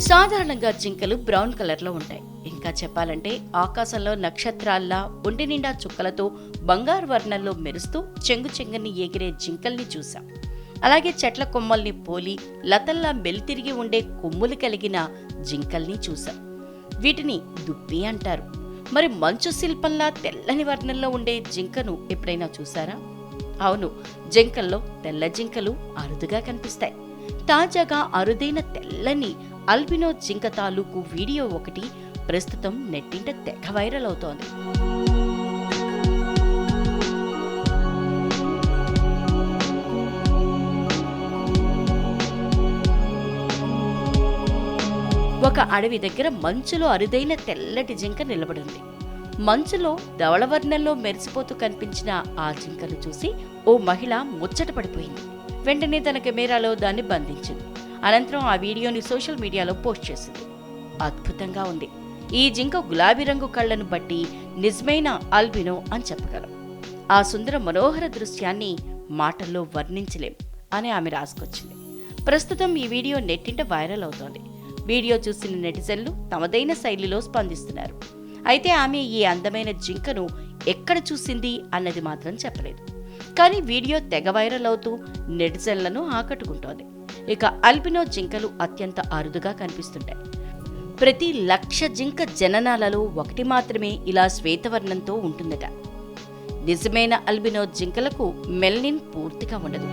సాధారణంగా జింకలు బ్రౌన్ కలర్లో ఉంటాయి. ఇంకా చెప్పాలంటే ఆకాశంలో నక్షత్రాల్లా ఒంటి నిండా చుక్కలతో బంగారు వర్ణంలో మెరుస్తూ చెంగు చెంగుని ఎగిరే జింకల్ని చూశాం. అలాగే చెట్ల కొమ్మల్ని పోలి లతల్లా మెలితిరిగి ఉండే కొమ్ములు కలిగిన జింకల్ని చూశాం. వీటిని దుప్పి అంటారు. మరి మంచు శిల్పంలా తెల్లని వర్ణంలో ఉండే జింకను ఎప్పుడైనా చూసారా అవును జింకల్లో తెల్ల జింకలు అరుదుగా కనిపిస్తాయి. తాజాగా అరుదైన తెల్లని అల్బినో జింక తాలూకు వీడియో ఒకటి ప్రస్తుతం నెట్టింట తెగ వైరల్ అవుతోంది. ఒక అడవి దగ్గర మంచులో అరుదైన తెల్లటి జింక నిలబడింది. మంచులో ధవళవర్ణంలో మెరిసిపోతూ కనిపించిన ఆ జింకను చూసి ఓ మహిళ ముచ్చట పడిపోయింది. వెంటనే తన కెమెరాలో దాన్ని బంధించింది. అనంతరం ఆ వీడియోని సోషల్ మీడియాలో పోస్ట్ చేసింది. అద్భుతంగా ఉంది. ఈ జింక గులాబీ రంగు కళ్ళను బట్టి నిజమైన అల్బినో అని చెప్పగలం. ఆ సుందర మనోహర దృశ్యాన్ని మాటల్లో వర్ణించలేం అని ఆమె రాసుకొచ్చింది. ప్రస్తుతం ఈ వీడియో నెట్టింట వైరల్ అవుతోంది. వీడియో చూసిన నెటిజన్లు తమదైన శైలిలో స్పందిస్తున్నారు. అయితే ఆమె ఈ అందమైన జింకను ఎక్కడ చూసింది అన్నది మాత్రం చెప్పలేదు. కానీ వీడియో తెగ వైరల్ అవుతూ నెటిజన్లను ఆకట్టుకుంటోంది. ఇక అల్బినో జింకలు అత్యంత అరుదుగా కనిపిస్తుంటాయి. ప్రతి లక్ష జింక జననాలలో ఒకటి మాత్రమే ఇలా శ్వేతవర్ణంతో ఉంటుందట. నిజమైన అల్బినో జింకలకు మెల్నిన్ పూర్తిగా ఉండదు.